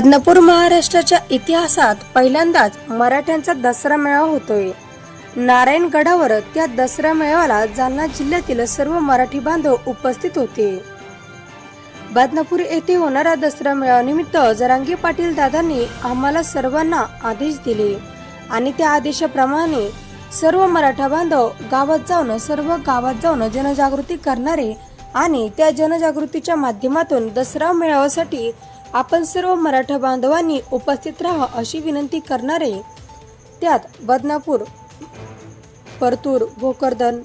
बदनापूर महाराष्ट्राच्या इतिहासात पहिल्यांदाच मराठ्यांचा दसरा मेळावा होतोय. नारायणगडावर त्या दसरा मेळाव्याला जालना जिल्ह्यातील सर्व मराठी बांधव उपस्थित होते. बदनापूर येथे होणाऱ्या दसरा मेळाव्यानिमित्त जरांगी पाटील दादांनी आम्हाला सर्वांना आदेश दिले आणि त्या आदेशाप्रमाणे सर्व मराठा बांधव गावात जाऊन सर्व गावात जाऊन जनजागृती करणारे आणि त्या जनजागृतीच्या माध्यमातून दसरा मेळाव्यासाठी आपण सर्व मराठा बांधवांनी उपस्थित राहा अशी विनंती करणारे त्यात बदनापूर परतूर भोकरदन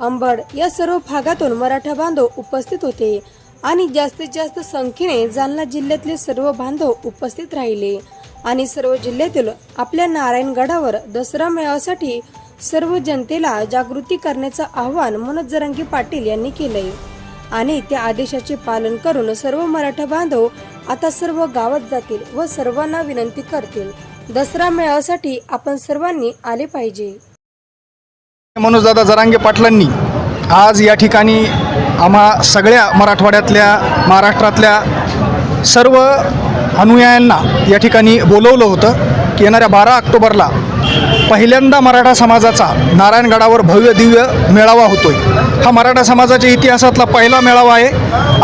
अंबड या सर्व भागातून मराठा बांधव उपस्थित होते आणि जास्तीत जास्त संख्येने जालना जिल्ह्यातले सर्व बांधव उपस्थित राहिले आणि सर्व जिल्ह्यातील आपल्या नारायणगडावर दसरा मेळाव्यासाठी सर्व जनतेला जागृती करण्याचं आवाहन मनोज जरांगी पाटील यांनी केलंय. आणि त्या आदेशाचे पालन करून सर्व मराठा बांधव आता सर्व गावात जातील व सर्वांना विनंती करतील. दसरा मेळाव्यासाठी आपण सर्वांनी आले पाहिजे. मनोजदादा जरांगे पाटलांनी आज या ठिकाणी आम्हा सगळ्या मराठवाड्यातल्या महाराष्ट्रातल्या सर्व अनुयायांना या ठिकाणी बोलवलं होतं. येणाऱ्या बारा ऑक्टोबरला पहिल्यांदा मराठा समाजाचा नारायणगडावर भव्य दिव्य मेळावा होतोय. हा मराठा समाजाच्या इतिहासातला पहिला मेळावा आहे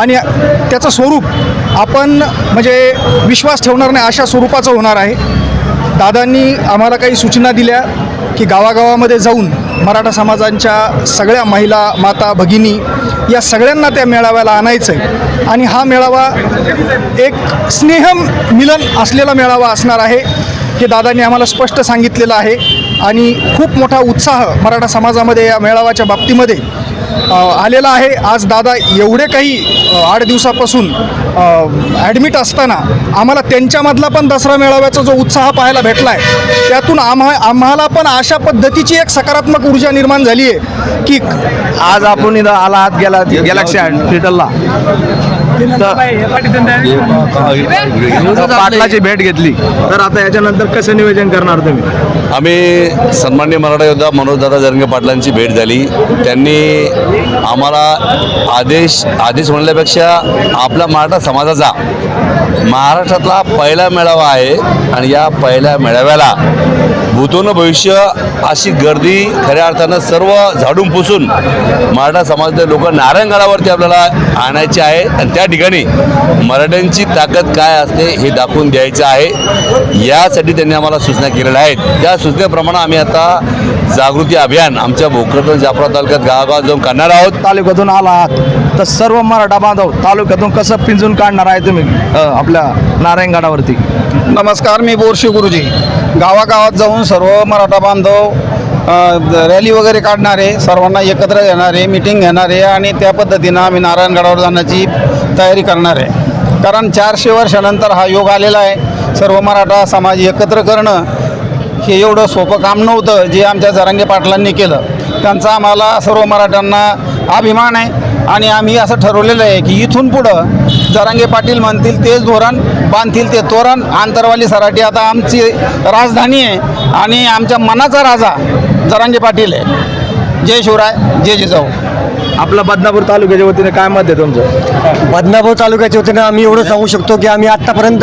आणि त्याचं स्वरूप आपण म्हणजे विश्वास ठेवणार नाही अशा स्वरूपाचं होणार आहे. दादांनी आम्हाला काही सूचना दिल्या की गावागावामध्ये जाऊन मराठा समाजांच्या सगळ्या महिला माता भगिनी या सगळ्यांना त्या मेळाव्याला आणायचं आहे आणि हा मेळावा एक स्नेह मिलन असलेला मेळावा असणार आहे. हे दादांनी आम्हाला स्पष्ट सांगितलेलं आहे आणि खूप मोठा उत्साह मराठा समाजामध्ये या मेळाव्याच्या बाबतीमध्ये आलेला आहे. आज दादा एवढे काही आठ दिवसापासून ॲडमिट असताना आम्हाला त्यांच्यामधला पण दसरा मेळाव्याचा जो उत्साह पाहायला भेटला आहे त्यातून आम्हा आम्हाला पण अशा पद्धतीची एक सकारात्मक ऊर्जा निर्माण झाली आहे की आज आपण इथं आला आत गेला गॅलेक्सी हॉस्पिटलला तर पाटलाची भेट घेतली. तर आता याच्यानंतर कसं नियोजन करणार तुम्ही? आम्ही सन्मान्य मराठा योद्धा मनोजदादा जरंगे पाटलांची भेट झाली. त्यांनी आम्हाला आदेश आदेश म्हणल्यापेक्षा आपल्या मराठा समाजाचा महाराष्ट्रातला पहिला मेळावा आहे आणि या पहिल्या मेळाव्याला भूतोन भविष्य अशी गर्दी खऱ्या अर्थानं सर्व झाडून पुसून मराठा समाजाचे लोक नारायणगडावरती आपल्याला आणायचे आहे. आणि त्या ठिकाणी मराठ्यांची ताकद काय असते हे दाखवून द्यायचं आहे. यासाठी त्यांनी आम्हाला सूचना केलेल्या आहेत. त्या सूचनेप्रमाणे आम्ही आता जागृती अभियान आमच्या भोकरदन जाफरा तालुक्यात गावागावात जाऊन करणार आहोत. तालुक्यातून आला आहात तर सर्व मराठा बांधव तालुक्यातून कसं पिंजून काढणार आहे तुम्ही आपल्या नारायणगडावरती? नमस्कार मी बोरशी गुरुजी. गावागावात जाऊन सर्व मराठा बांधव रॅली वगैरे काढणारे सर्वांना एकत्र येणारे मिटिंग घेणारे आणि त्या पद्धतीनं आम्ही नारायणगडावर जाण्याची तयारी करणार आहे. कारण चारशे वर्षानंतर हा योग आलेला आहे. सर्व मराठा समाज एकत्र करणं हे एवढं सोपं काम नव्हतं जे आमच्या जरांगे पाटलांनी केलं. त्यांचा आम्हाला सर्व मराठ्यांना अभिमान आहे आणि आम्ही असं ठरवलेलं आहे की इथून पुढं जरांगे पाटील म्हणतील तेच धोरण बांधतील ते तोरण आंतरवाली सराठी आता आमची राजधानी आहे आणि आमच्या मनाचा राजा जरांगे पाटील आहे. जय शिवराय जय जिजाऊ. आपलं बदनापूर तालुक्याच्या वतीने काय मत आहे तुमचं? बदनापूर तालुक्याच्या वतीनं आम्ही एवढं सांगू शकतो की आम्ही आत्तापर्यंत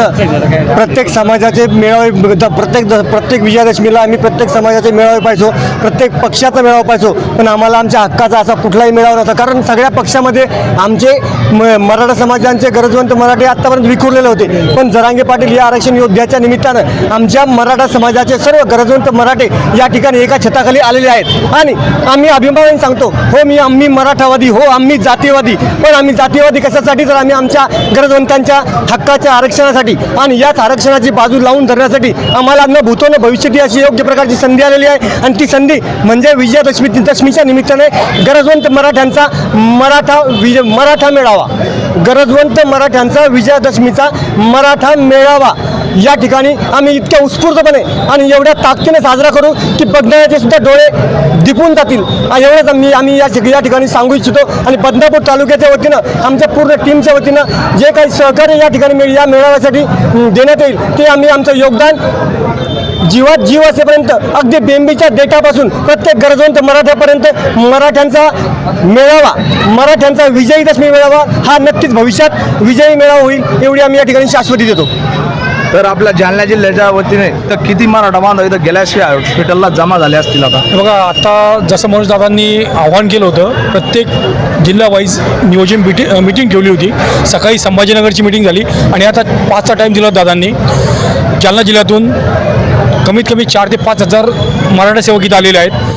प्रत्येक समाजाचे मेळावे द- प्रत्येक प्रत्येक विजयादशमीला आम्ही प्रत्येक समाजाचे मेळावे पाहिजो प्रत्येक पक्षाचा मेळावा पाहिजो पण आम्हाला आमच्या हक्काचा असा कुठलाही मेळावा नव्हता. कारण सगळ्या पक्षामध्ये आमचे म- मराठा समाजांचे गरजवंत मराठी आत्तापर्यंत विखुरलेले होते. पण जरांगे पाटील या आरक्षण योद्ध्याच्या निमित्तानं आमच्या मराठा समाजाचे सर्व गरजवंत मराठे या ठिकाणी एका छताखाली आलेले आहेत. आणि आम्ही अभिमानाने सांगतो हो मी आम्ही मराठावादी हो आम्ही जातीवादी पण आम्ही जातीवादी कशासाठी? तर आम्ही आमच्या गरजवंतांच्या हक्काच्या आरक्षणासाठी आणि याच आरक्षणाची बाजू लावून धरण्यासाठी आम्हाला न भूतो न भविष्यती अशी योग्य प्रकारची संधी आलेली आहे. आणि ती संधी म्हणजे विजयादशमी दशमीच्या निमित्ताने गरजवंत मराठ्यांचा मराठा विजय मराठा मेळावा. गरजवंत मराठ्यांचा विजयादशमीचा मराठा मेळावा. या ठिकाणी आम्ही इतक्या उत्स्फूर्तपणे आणि एवढ्या ताकदीने साजरा करू की बघणाऱ्याचे सुद्धा डोळे दिपून जातील. आणि एवढंच आम्ही आम्ही या या ठिकाणी सांगू इच्छितो. आणि बदनापूर तालुक्याच्या वतीनं आमच्या पूर्ण टीमच्या वतीनं जे काही सहकार्य या ठिकाणी मिळ- या मेळाव्यासाठी देण्यात येईल ते आम्ही आमचं योगदान जीवात जीव असेपर्यंत अगदी बेंबीच्या डेटापासून प्रत्येक गरजवंत मराठ्यापर्यंत मराठ्यांचा मेळावा मराठ्यांचा विजयी दशमी मेळावा हा नक्कीच भविष्यात विजयी मेळावा होईल एवढी आम्ही या ठिकाणी शाश्वती देतो. तर आपल्या जालना जिल्ह्याच्या वतीने तर किती मराठा बांधव इथं गेल्याशिवाय हॉस्पिटलला जमा झाले असतील आता? बघा आता जसं मनोज दादांनी आव्हान केलं होतं प्रत्येक जिल्हा वाईज नियोजन मिटिंग मिटिंग ठेवली होती. सकाळी संभाजीनगरची मिटिंग झाली आणि आता पाचचा टाईम दिला होता दादांनी. जालना जिल्ह्यातून कमीत कमी चार ते पाच हजार मराठा सेवक इथं आलेले आहेत.